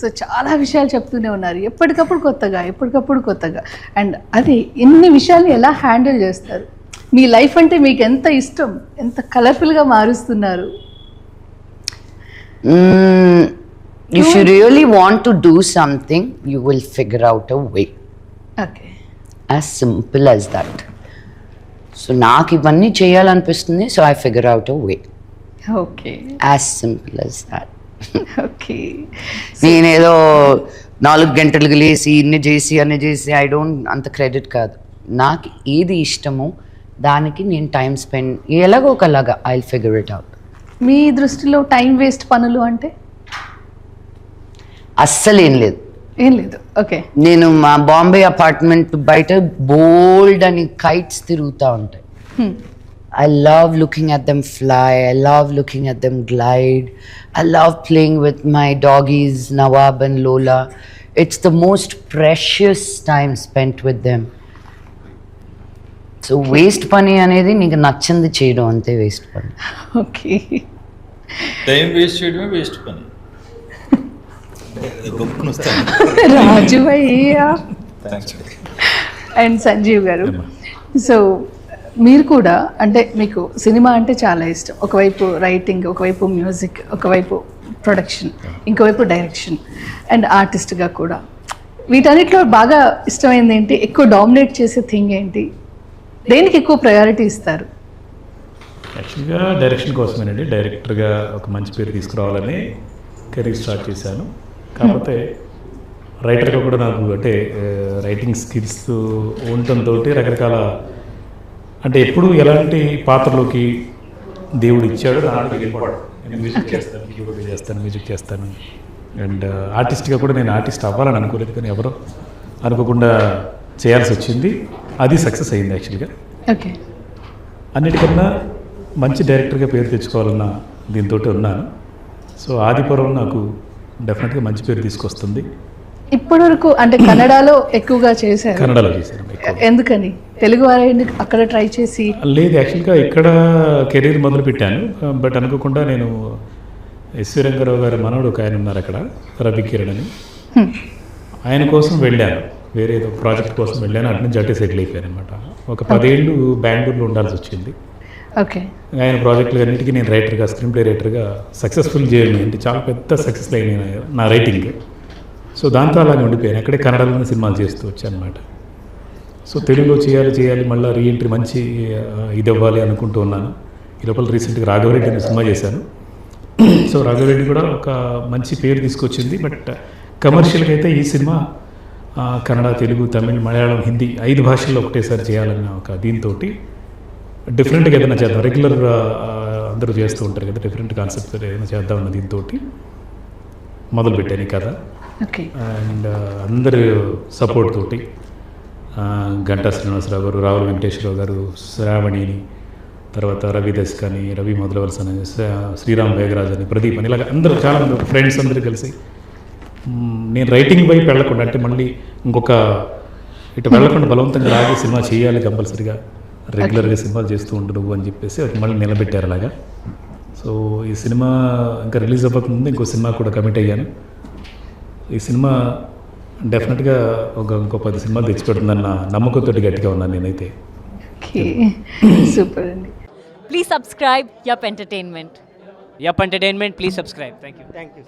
So చాలా విషయాలు చెప్తూనే ఉన్నారు. ఎప్పటికప్పుడు కొత్తగా ఎప్పటికప్పుడు కొత్తగా. అండ్ అది ఎన్ని విషయాల్ని ఎలా హ్యాండిల్ చేస్తారు? మీ లైఫ్ అంటే మీకు ఎంత ఇష్టం? ఎంత కలర్ఫుల్గా మారుస్తున్నారు? if you really want to do something, you will figure out a way. Okay As simple as that. So నాకు ఇవన్నీ చేయాలనిపిస్తుంది so I figure out a way okay as simple as that okay నేనేదో నాలుగు గంటలకు లేసి ఇన్ని చేసి అన్ని చేసి ఐ డోంట్ అంత క్రెడిట్ కాదు. నాకు ఏది ఇష్టమో దానికి నేను టైం స్పెండ్ ఎలాగో ఒకలాగా ఐ ఫిగర్ ఇట్ అవుట్ మీ దృష్టిలో టైం వేస్ట్ పనులు అంటే? అస్సలు ఏం లేదు. ఏం లేదు. ఓకే నేను మా బాంబే అపార్ట్మెంట్ బయట బోల్డ్ అని కైట్స్ తిరుగుతూ ఉంటాయి. I love looking at them fly. I love looking at them glide. I love playing with my doggies, Nawab and Lola. It's the most precious time spent with them. So waste పని అనేది నీకు నచ్చింది చేయడం అంతే waste పని okay time waste చేయడమే waste పని గొప్పను వస్తాను రాజు అయ్యా థ్యాంక్స్ అండ్ సంజీవ్ గారు సో మీరు కూడా అంటే మీకు సినిమా అంటే చాలా ఇష్టం. ఒకవైపు రైటింగ్ ఒకవైపు మ్యూజిక్ ఒకవైపు ప్రొడక్షన్ ఇంకోవైపు డైరెక్షన్ అండ్ ఆర్టిస్ట్గా కూడా. వీటన్నిటిలో బాగా ఇష్టమైంది ఏంటి? ఎక్కువ డామినేట్ చేసే థింగ్ ఏంటి? దేనికి ఎక్కువ ప్రయారిటీ ఇస్తారు? యాక్చువల్గా డైరెక్షన్ కోసమేనండి. డైరెక్టర్గా ఒక మంచి పేరు తీసుకురావాలని కెరీర్ స్టార్ట్ చేశాను. కాకపోతే రైటర్గా కూడా నాకు అంటే రైటింగ్ స్కిల్స్ ఉండటంతో రకరకాల అంటే ఎప్పుడు ఎలాంటి పాత్రలోకి దేవుడు ఇచ్చాడో నేను మ్యూజిక్ చేస్తాను కీబోర్డ్ చేస్తాను మ్యూజిక్ చేస్తాను. అండ్ ఆర్టిస్ట్గా కూడా నేను ఆర్టిస్ట్ అవ్వాలని అనుకోలేదు కానీ ఎవరో అనుకోకుండా చేయాల్సి వచ్చింది. అది సక్సెస్ అయింది యాక్చువల్గా. ఓకే. అన్నిటికన్నా మంచి డైరెక్టర్గా పేరు తెచ్చుకోవాలన్న దీంతో ఉన్నాను. సో ఆదిపురం నాకు డెఫినెట్గా మంచి పేరు తీసుకొస్తుంది. ఇప్పటివరకు అంటే కన్నడలో ఎక్కువగా చేశారు. కన్నడలో ఎక్కువ. ఎందుకని? తెలుగు వారిని అక్కడ ట్రై చేసి లేదు యాక్చువల్గా ఇక్కడ కెరీర్ మొదలు పెట్టాను బట్ అనుకోకుండా నేను ఎస్వి రంగారావు గారి మనవడు ఒక ఆయన ఉన్నారు అక్కడ రవి కిరణ్ అని ఆయన కోసం వెళ్ళాను. వేరే ఏదో ప్రాజెక్ట్ కోసం వెళ్ళాను. అటు నుంచి అటే సెటిల్ అయిపోయాను అనమాట ఒక పదేళ్ళు బెంగళూరులో ఉండాల్సి వచ్చింది. ఓకే. ఆయన ప్రాజెక్టులు అన్నిటికీ నేను రైటర్గా స్క్రీన్ ప్లే రైటర్గా సక్సెస్ఫుల్ జర్నీ అంటే చాలా పెద్ద సక్సెస్ అయినాయి నా రైటింగ్. సో దాంతో అలాగే ఉండిపోయాను. అక్కడే కన్నడలోనే సినిమాలు చేస్తూ వచ్చాను అనమాట సో తెలుగులో చేయాలి చేయాలి మళ్ళీ రీఎంట్రీ మంచి ఇది అవ్వాలి అనుకుంటూ ఉన్నాను. ఈ లోపల రీసెంట్గా రాఘవరెడ్డి అనే సినిమా చేశాను. సో రాఘవరెడ్డి కూడా ఒక మంచి పేరు తీసుకొచ్చింది. బట్ కమర్షియల్గా అయితే ఈ సినిమా కన్నడ తెలుగు తమిళ్ మలయాళం హిందీ ఐదు భాషల్లో ఒకటేసారి చేయాలన్న ఒక దీంతో డిఫరెంట్గా ఏదైనా చేద్దాం. రెగ్యులర్ అందరూ చేస్తూ ఉంటారు కదా డిఫరెంట్ కాన్సెప్ట్ ఏదైనా చేద్దామన్న దీంతో మొదలుపెట్టాను ఈ కథ. అండ్ అందరి సపోర్ట్ తోటి గంటా శ్రీనివాసరావు గారు రావుల వెంకటేశ్వరరావు గారు శ్రావణిని తర్వాత రవి దస్ కానీ రవి మొదలవలస అని శ్రీ- శ్రీరామ్ వేగరాజ్ అని ప్రదీప్ అని ఇలాగ అందరూ చాలా ఫ్రెండ్స్ అందరూ కలిసి నేను రైటింగ్ వైపు వెళ్ళకుండా అంటే మళ్ళీ ఇంకొక ఇటు వెళ్ళకుండా బలవంతంగా రాగి సినిమా చేయాలి కంపల్సరీగా రెగ్యులర్గా సినిమాలు చేస్తూ ఉండు నువ్వు అని చెప్పేసి అది మళ్ళీ నిలబెట్టారు అలాగా. సో ఈ సినిమా ఇంకా రిలీజ్ అవ్వకముందు ఇంకో సినిమా కూడా కమిట్ అయ్యాను. ఈ సినిమా డెఫినెట్గా ఒక ఇంకో పది సినిమాలు తెచ్చిపెడుతుందన్న నమ్మకంతో గట్టిగా ఉన్నాను నేనైతే. సూపర్ అండి. Please subscribe yup entertainment yup entertainment please subscribe thank you thank you